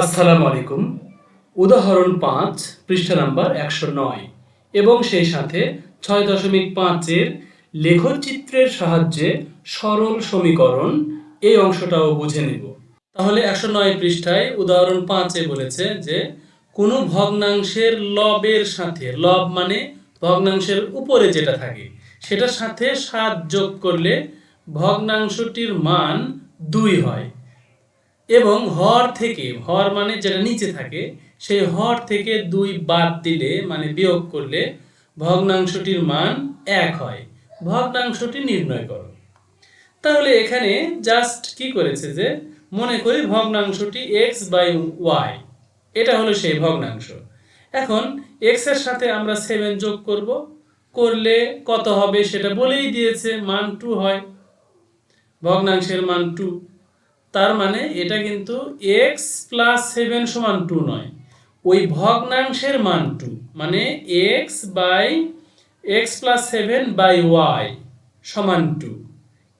আসসালামু আলাইকুম। উদাহরণ পাঁচ, পৃষ্ঠা নাম্বার একশো নয়। এবং সেই সাথে ছয় দশমিক পাঁচের লেখচিত্রের সাহায্যে সরল সমীকরণ এই অংশটাও বুঝে নেব। তাহলে একশো নয় পৃষ্ঠায় উদাহরণ পাঁচে বলেছে যে, কোনো ভগ্নাংশের লবের সাথে, লব মানে ভগ্নাংশের উপরে যেটা থাকে, সেটার সাথে সাত যোগ করলে ভগ্নাংশটির মান দুই হয়। এবং হর থেকে, হর মানে যেটা নিচে থাকে, সেই হর থেকে দুই বাদ দিলে মানে বিয়োগ করলে ভগ্নাংশটির মান এক হয়। ভগ্নাংশটি নির্ণয় করো। তাহলে এখানে জাস্ট কি করেছে যে, মনে করি ভগ্নাংশটি এক্স বাই ওয়াই এটা হলো সেই ভগ্নাংশ। এখন এক্সের সাথে আমরা সেভেন যোগ করব, করলে কত হবে সেটা বলেই দিয়েছে, মান টু হয়। ভগ্নাংশের মান টু তার মানে এটা কিন্তু এক্স প্লাস সেভেন সমান টু নয়। ওই ভগ্নাংশের মান টু মানে X by X plus seven by Y সমান টু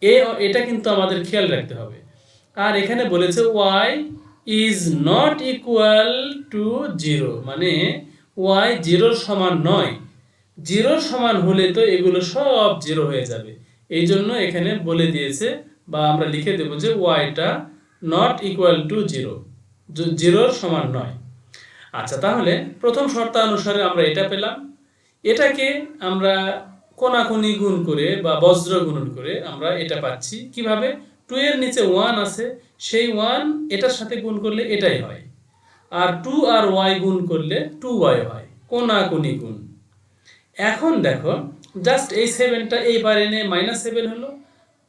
এ, এটা কিন্তু আমাদের খেয়াল রাখতে হবে। আর এখানে বলেছে Y is not equal to zero মানে ওয়াই জিরোর সমান নয়। জিরোর সমান হলে তো এগুলো সব জিরো হয়ে যাবে। এই জন্য এখানে বলে দিয়েছে বা আমরা লিখে দেবো যে ওয়াইটা নট ইকুয়াল টু জিরো জিরোর সমান নয়। আচ্ছা তাহলে প্রথম শর্তানুসারে আমরা এটা পেলাম। এটাকে আমরা কোনাকুনি গুণ করে বা বজ্র গুণন করে আমরা এটা পাচ্ছি। কীভাবে? টু এর নিচে ওয়ান আছে, সেই ওয়ান এটার সাথে গুণ করলে এটাই হয়। আর টু আর ওয়াই গুণ করলে টু ওয়াই হয়, কোনাকুনি গুণ। এখন দেখো জাস্ট এই সেভেনটা এই পারে এনে মাইনাস সেভেন হলো।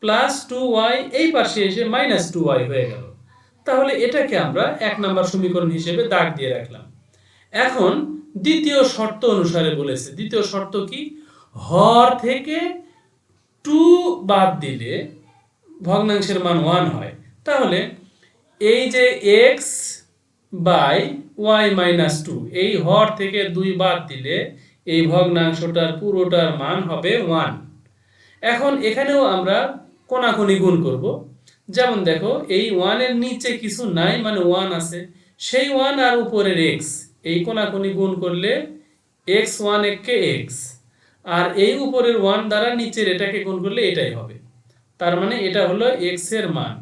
প্লাস টু ওয়াই এই পাশে এসে মাইনাস টু ওয়াই হয়ে গেল। তাহলে এটাকে আমরা এক নম্বর সমীকরণ হিসেবে দাগ দিয়ে রাখলাম। এখন দ্বিতীয় শর্ত অনুসারে বলেছে, দ্বিতীয় শর্ত কি? হর থেকে টু বাদ দিলে ভগ্নাংশের মান ওয়ান হয়। তাহলে এই যে X by Y minus two এই হর থেকে দুই বাদ দিলে এই ভগ্নাংশটার পুরোটার মান হবে ওয়ান এখন এখানেও আমরা কোনাকুনি গুণ করব। যেমন দেখো, এই ওয়ানের নিচে কিছু নাই মানে ওয়ান আছে। সেই ওয়ান আর উপরের এক্স এই কোনাকুনি গুণ করলে এক্স ওয়ান এককে এক্স আর এই উপরের ওয়ান দ্বারা নিচের এটাকে গুণ করলে এটাই হবে। তার মানে এটা হলো এক্সের মান।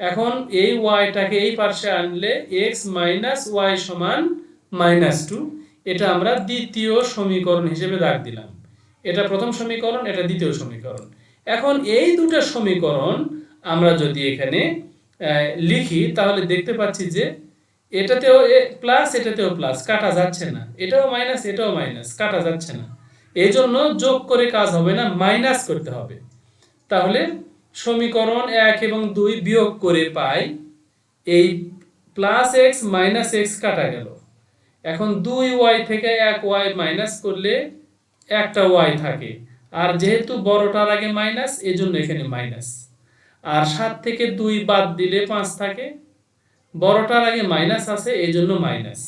এখন এই ওয়াইটাকে এই পাশে আনলে এক্স মাইনাস ওয়াই সমান মাইনাস টু এটা আমরা দ্বিতীয় সমীকরণ হিসেবে দাগ দিলাম। এটা প্রথম সমীকরণ, এটা দ্বিতীয় সমীকরণ। এখন এই দুটো সমীকরণ আমরা যদি এখানে লিখি, তাহলে দেখতে পাচ্ছি যে এটাতেও প্লাস এটাতেও প্লাস কাটা যাচ্ছে না। এটাও মাইনাস এটাও মাইনাস কাটা যাচ্ছে না। এই জন্য যোগ করে কাজ হবে না মাইনাস করতে হবে। তাহলে সমীকরণ এক এবং দুই বিয়োগ করে পাই, এই প্লাস এক্স মাইনাস এক্স কাটা গেল। এখন দুই ওয়াই থেকে এক ওয়াই মাইনাস করলে একটা ওয়াই থাকে। আর যেহেতু বড়টার আগে মাইনাস এই জন্য এখানে মাইনাস। আর সাত থেকে দুই বাদ দিলে পাঁচ থাকে। বড়টার আগে মাইনাস আছে এই জন্য মাইনাস।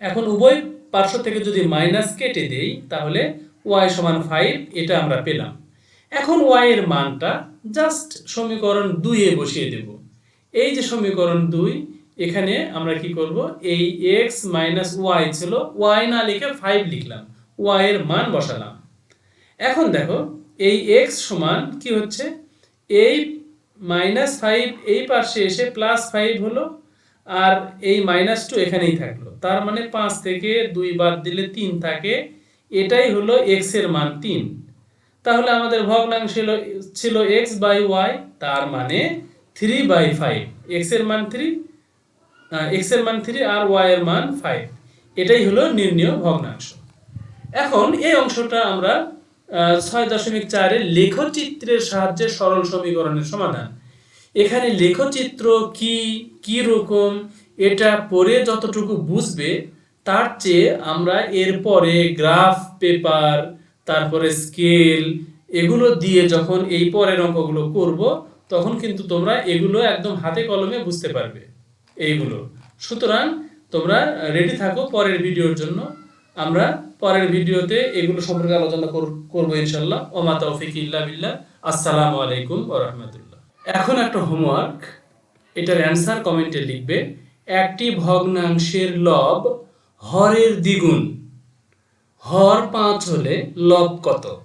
এখন উভয় পার্শ্ব থেকে যদি মাইনাস কেটে দেই, তাহলে ওয়াই সমান ফাইভ, এটা আমরা পেলাম। এখন ওয়াই এর মানটা জাস্ট সমীকরণ দুইয়ে বসিয়ে দেব। এই যে সমীকরণ দুই, এখানে আমরা কি করব? এই এক্স মাইনাস ওয়াই ছিল, ওয়াই না লিখে ফাইভ লিখলাম। ওয়াই এর মান বসালাম। এখন দেখো, এই এক্স সমান কি হচ্ছে? এই মাইনাস ফাইভ এই পাশে এসে প্লাস ফাইভ হলো, আর এই মাইনাস টু এখানেই থাকল। তার মানে পাঁচ থেকে দুই বাদ দিলে তিন থাকে, এটাই হলো এক্সের মান তিন। তাহলে আমাদের ভগ্নাংশ ছিল- ছিল এক্স বাই ওয়াই তার মানে থ্রি বাই ফাইভ এক্সের মান থ্রি এক্সের মান থ্রি আর ওয়াই এর মান ফাইভ এটাই হলো নির্ণয় ভগ্নাংশ। এখন এই অংশটা আমরা ছয় দশমিক চারে লেখচিত্রের সাহায্যে সরল সমীকরণের সমাধান। এখানে লেখচিত্র কি কি রকম, এটা পড়ে যতটুকু বুঝবে, তার চেয়ে আমরা এরপরে গ্রাফ, পেপার, তারপরে স্কেল এগুলো দিয়ে যখন এই পরের অঙ্কগুলো করব, তখন কিন্তু তোমরা এগুলো একদম হাতে কলমে বুঝতে পারবে। এইগুলো। সুতরাং তোমরা রেডি থাকো পরের ভিডিওর জন্য। আমরা পরের ভিডিওতে এগুলো সম্পর্কে আলোচনা কর- করব ইনশাল্লাহ ওমা তৌফিক ইল্লা বিল্লাহ। আসসালামু আলাইকুম ও রহমতুল্লাহ। এখন একটা হোমওয়ার্ক। এটার অ্যান্সার কমেন্টে লিখবে, একটি ভগ্নাংশের লব হরের দ্বিগুণ। হর পাঁচ হলে লব কত?